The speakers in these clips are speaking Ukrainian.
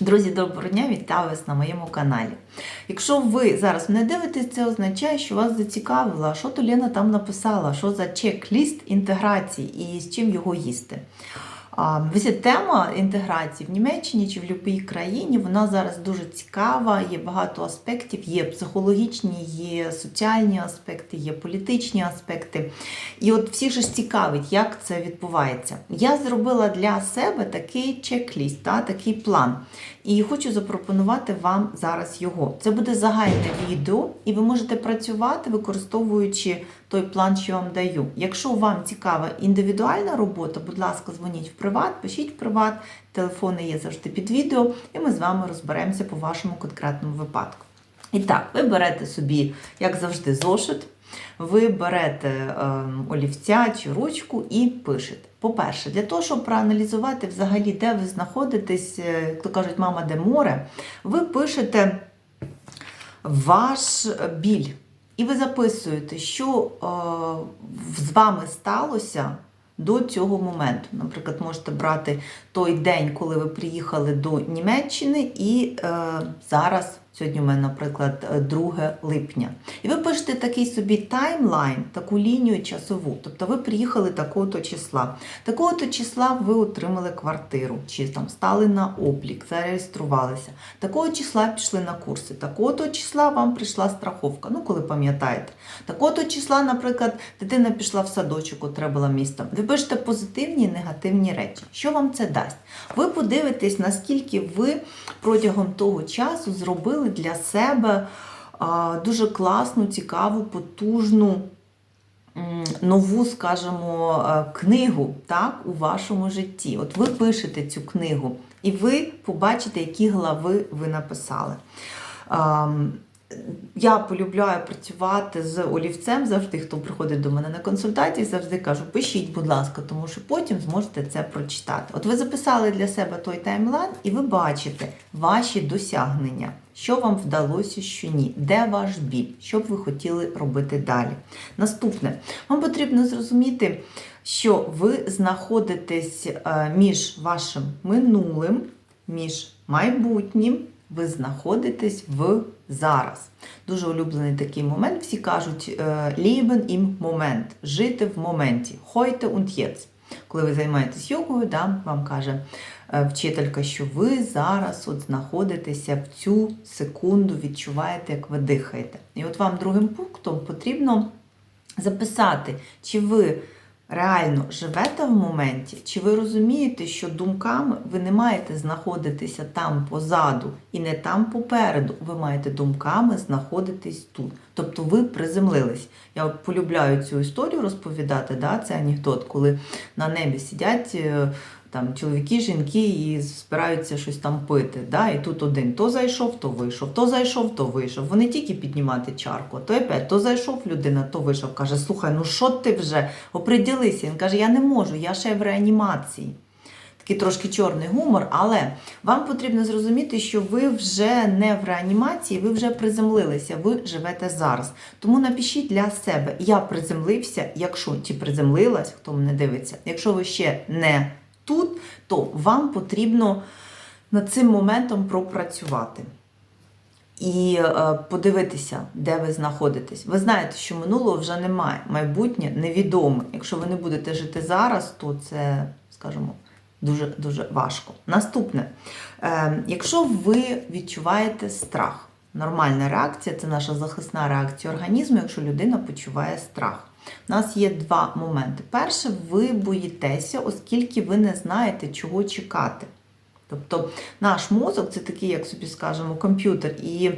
Друзі, доброго дня, вітаю вас на моєму каналі. Якщо ви зараз мене дивитесь, це означає, що вас зацікавило, що то Лена там написала, що за чек-ліст інтеграції і з чим його їсти. А, тема інтеграції в Німеччині чи в будь-якій країні, вона зараз дуже цікава, є багато аспектів, є психологічні, є соціальні аспекти, є політичні аспекти. І от всіх ж цікавить, як це відбувається. Я зробила для себе такий чек-ліст, та, такий план. І хочу запропонувати вам зараз його. Це буде загальне відео, і ви можете працювати, використовуючи той план, що я вам даю. Якщо вам цікава індивідуальна робота, будь ласка, дзвоніть в приват, пишіть в приват, телефони є завжди під відео, і ми з вами розберемося по вашому конкретному випадку. І так, ви берете собі, як завжди, зошит, ви берете е, олівця чи ручку і пишете. По-перше, для того, щоб проаналізувати взагалі, де ви знаходитесь, е, як то кажуть, мама, де море, ви пишете ваш біль. І ви записуєте, що е, з вами сталося до цього моменту. Наприклад, можете брати той день, коли ви приїхали до Німеччини, і е, зараз, сьогодні у мене, наприклад, 2 липня. І ви пишете такий собі таймлайн, таку лінію часову. Тобто ви приїхали такого-то числа. Такого-то числа ви отримали квартиру, чи там стали на облік, зареєструвалися. Такого числа пішли на курси. Такого-то числа вам прийшла страховка, ну коли пам'ятаєте. Такого-то числа, наприклад, дитина пішла в садочок, от треба було місто. Ви пишете позитивні і негативні речі. Що вам це дасть? Ви подивитесь, наскільки ви протягом того часу зробили для себе дуже класну, цікаву, потужну. Нову, скажімо, е, книгу так, у вашому житті. От ви пишете цю книгу, і ви побачите, які глави ви написали. Я полюбляю працювати з олівцем завжди, хто приходить до мене на консультації, завжди кажу, пишіть, будь ласка, тому що потім зможете це прочитати. От ви записали для себе той таймлайн, і ви бачите ваші досягнення, що вам вдалося, що ні, де ваш біль, що б ви хотіли робити далі. Наступне, вам потрібно зрозуміти, що ви знаходитесь е, між вашим минулим, між майбутнім ви знаходитесь в зараз. Дуже улюблений такий момент. Всі кажуть Leben im Moment, жити в моменті. Heute und jetzt. Коли ви займаєтесь йогою, да, вам каже е, вчителька, що ви зараз от знаходитеся в цю секунду, відчуваєте, як ви дихаєте. І от вам другим пунктом потрібно записати, чи ви реально живете в моменті, чи ви розумієте, що думками ви не маєте знаходитися там позаду і не там попереду. Ви маєте думками знаходитись тут. Тобто ви приземлились. Я от полюбляю цю історію розповідати. Да? Це анекдот, коли на небі сидять. Там чоловіки, жінки і збираються щось там пити. Да? І тут один то зайшов, то вийшов, то зайшов, то вийшов. Вони тільки піднімати чарку, то опять то зайшов людина, то вийшов. Каже, слухай, ну що ти вже оприділися? Він каже, я не можу, я ще в реанімації. Такий трошки чорний гумор, але вам потрібно зрозуміти, що ви вже не в реанімації, ви вже приземлилися, ви живете зараз. Тому напишіть для себе, я приземлився, якщо чи приземлилась, хто мене дивиться, якщо ви ще не тут, то вам потрібно над цим моментом пропрацювати. І е, подивитися, де ви знаходитесь. Ви знаєте, що минулого вже немає, майбутнє невідоме. Якщо ви не будете жити зараз, то це, скажімо, дуже дуже важко. Наступне, е, якщо ви відчуваєте страх, нормальна реакція це наша захисна реакція організму, якщо людина почуває страх. У нас є два моменти. Перше, ви боїтеся, оскільки ви не знаєте, чого чекати. Тобто наш мозок це такий, як собі скажемо, комп'ютер, і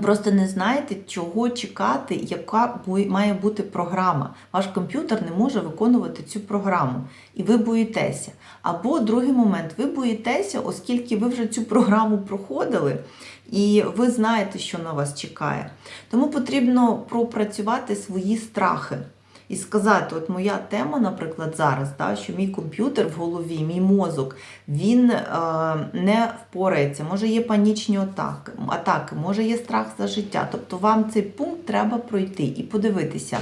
просто не знаєте, чого чекати, яка має бути програма. Ваш комп'ютер не може виконувати цю програму, і ви боїтеся. Або другий момент, ви боїтеся, оскільки ви вже цю програму проходили, і ви знаєте, що на вас чекає. Тому потрібно пропрацювати свої страхи. І сказати, от моя тема, наприклад, зараз, да, що мій комп'ютер в голові, мій мозок, він е, не впорається. Може є панічні атаки, атаки, може є страх за життя. Тобто вам цей пункт треба пройти і подивитися,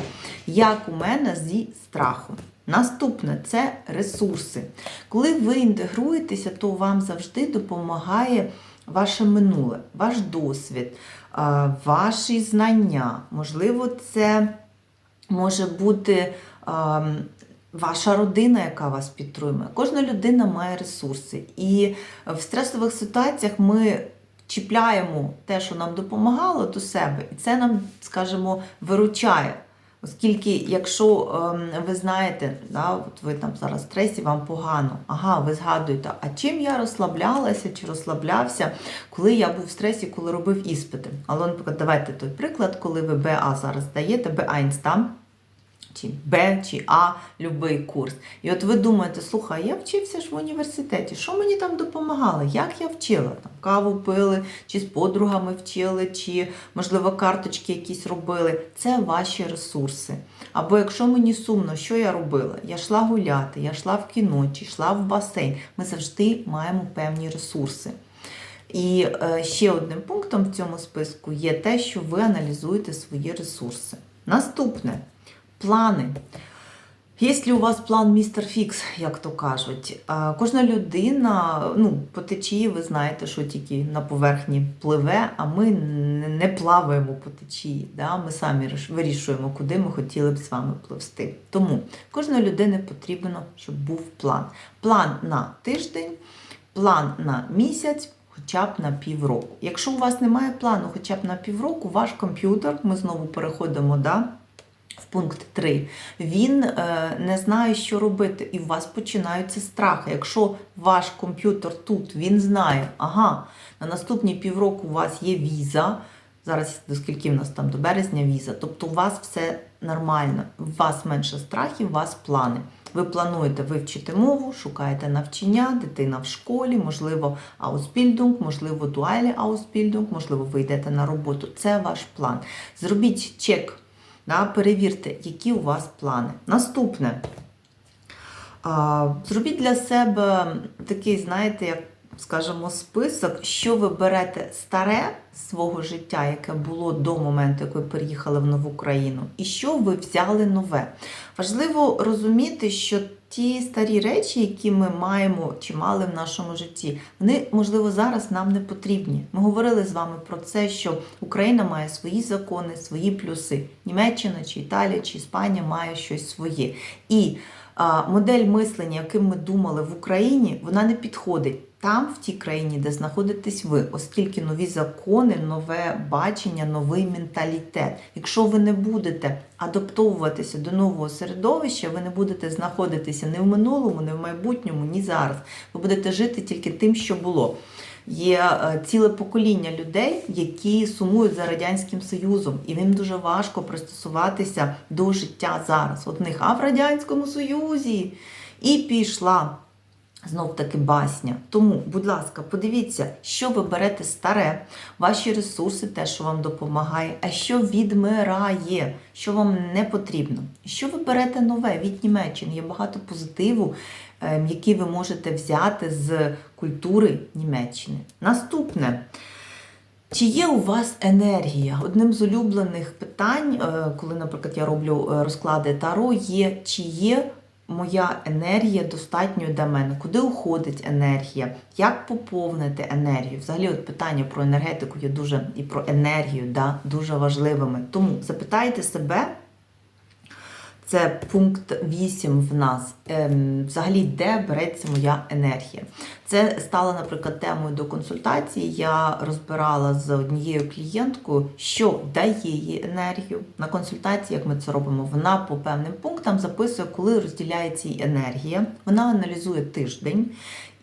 як у мене зі страхом. Наступне це ресурси. Коли ви інтегруєтеся, то вам завжди допомагає ваше минуле, ваш досвід, е, ваші знання. Можливо, це може бути ем, ваша родина, яка вас підтримує. Кожна людина має ресурси. І в стресових ситуаціях ми чіпляємо те, що нам допомагало до себе, і це нам, скажімо, виручає. Оскільки, якщо ем, ви знаєте, да, от ви там зараз в стресі, вам погано, ага, ви згадуєте, а чим я розслаблялася чи розслаблявся, коли я був в стресі, коли робив іспити. Але, наприклад, давайте той приклад, коли ви БА зараз даєте, Б1 там, чи Б, чи А, любий курс. І от ви думаєте, слухай, я вчився ж в університеті, що мені там допомагало? Як я вчила? Там Каву пили, чи з подругами вчили, чи, можливо, карточки якісь робили. Це ваші ресурси. Або якщо мені сумно, що я робила? Я йшла гуляти, я йшла в кіно, чи йшла в басейн. Ми завжди маємо певні ресурси. І е, ще одним пунктом в цьому списку є те, що ви аналізуєте свої ресурси. Наступне плани. Якщо у вас план містер Фікс, як то кажуть, кожна людина, ну, по течії, ви знаєте, що тільки на поверхні пливе, а ми не- плаваємо по течії. Да? Ми самі вирішуємо, куди ми хотіли б з вами пливсти. Тому кожної людини потрібно, щоб був план. План на тиждень, план на місяць. Хоча б на півроку. Якщо у вас немає плану хоча б на півроку, ваш комп'ютер, ми знову переходимо да, пункт 3, він е, не знає, що робити, і у вас починаються страхи. Якщо ваш комп'ютер тут, він знає, ага, на наступні півроку у вас є віза. Зараз до скільки в нас там до березня віза. Тобто у вас все нормально, у вас менше страхів, у вас плани. Ви плануєте вивчити мову, шукаєте навчання, дитина в школі, можливо, аусбільдунг, можливо, дуальний аусбільдунг, можливо, ви йдете на роботу. Це ваш план. Зробіть чек, да, перевірте, які у вас плани. Наступне. Зробіть для себе такий, знаєте, як скажімо, список, що ви берете старе свого життя, яке було до моменту, як ви переїхали в нову країну, і що ви взяли нове. Важливо розуміти, що ті старі речі, які ми маємо чи мали в нашому житті, вони, можливо, зараз нам не потрібні. Ми говорили з вами про це, що Україна має свої закони, свої плюси. Німеччина, чи Італія, чи Іспанія має щось своє. І а, модель мислення, яким ми думали в Україні, вона не підходить там, в тій країні, де знаходитесь ви, оскільки нові закони, нове бачення, новий менталітет. Якщо ви не будете адаптовуватися до нового середовища, ви не будете знаходитися ні в минулому, ні в майбутньому, ні зараз. Ви будете жити тільки тим, що було. Є е, ціле покоління людей, які сумують за Радянським Союзом, і їм дуже важко пристосуватися до життя зараз. От них, а в Радянському Союзі і пішла. Знов таки басня. Тому, будь ласка, подивіться, що ви берете старе, ваші ресурси, те, що вам допомагає, а що відмирає, що вам не потрібно. Що ви берете нове від Німеччини? Є багато позитиву, ем, який ви можете взяти з культури Німеччини. Наступне. Чи є у вас енергія? Одним з улюблених питань, е, коли, наприклад, я роблю е, розклади Таро, є чи є моя енергія достатньо для мене? Куди уходить енергія? Як поповнити енергію? Взагалі, от питання про енергетику є дуже і про енергію да, дуже важливими. Тому запитайте себе. Це пункт 8 в нас. Ем, взагалі, де береться моя енергія? Це стало, наприклад, темою до консультації. Я розбирала з однією клієнткою, що дає їй енергію. На консультації, як ми це робимо, вона по певним пунктам записує, коли розділяється її енергія. Вона аналізує тиждень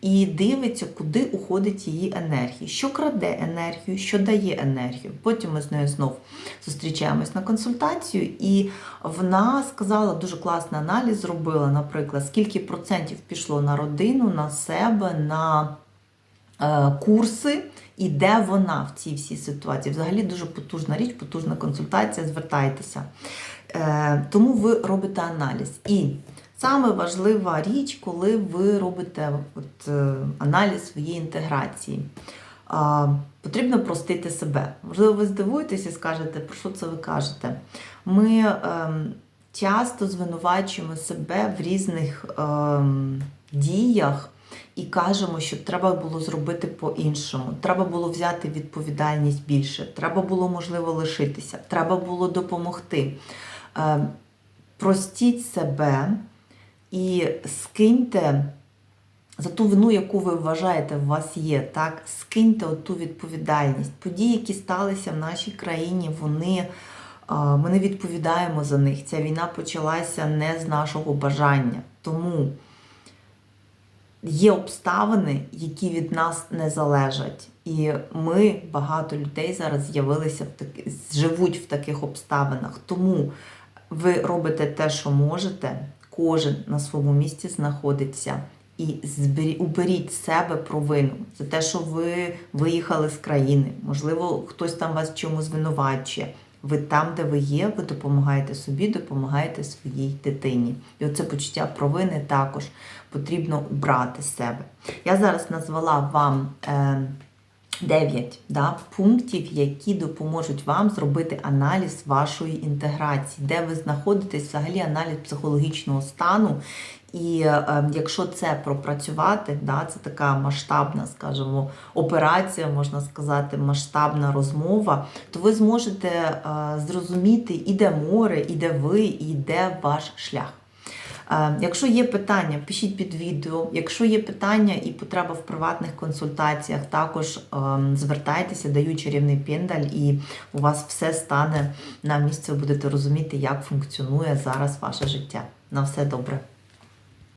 і дивиться, куди уходить її енергія, що краде енергію, що дає енергію. Потім ми з нею знов зустрічаємось на консультацію, і вона сказала дуже класний аналіз, зробила, наприклад, скільки процентів пішло на родину, на себе, на е, курси. І де вона в цій всій ситуації? Взагалі дуже потужна річ, потужна консультація, звертайтеся. Е, тому ви робите аналіз. І Саме важлива річ, коли ви робите от, е, аналіз своєї інтеграції. А, Потрібно простити себе. Можливо, ви здивуєтесь і скажете, про що це ви кажете. Ми ем, часто звинувачуємо себе в різних ем, діях і кажемо, що треба було зробити по-іншому. Треба було взяти відповідальність більше, треба було, можливо, лишитися, треба було допомогти. Ем, простіть себе і скиньте за ту вину, яку ви вважаєте, у вас є, так, скиньте оту відповідальність. Події, які сталися в нашій країні, вони. Ми не відповідаємо за них. Ця війна почалася не з нашого бажання. Тому є обставини, які від нас не залежать. І ми, багато людей зараз з'явилися в таки, живуть в таких обставинах. Тому ви робите те, що можете, кожен на своєму місці знаходиться. І уберіть себе провину за те, що ви виїхали з країни. Можливо, хтось там вас в чомусь звинувачує. Ви там, де ви є, ви допомагаєте собі, допомагаєте своїй дитині. І оце почуття провини також потрібно брати з себе. Я зараз назвала вам. Е, 9 да, пунктів, які допоможуть вам зробити аналіз вашої інтеграції, де ви знаходитесь, взагалі аналіз психологічного стану. І е, якщо це пропрацювати, да, це така масштабна, скажімо, операція, можна сказати, масштабна розмова, то ви зможете е, зрозуміти, і де море, і де ви, і де ваш шлях. Е, Якщо є питання, пишіть під відео. Якщо є питання і потреба в приватних консультаціях, також ем, звертайтеся, даю чарівний пендаль, і у вас все стане на місце. Будете розуміти, як функціонує зараз ваше життя. На все добре.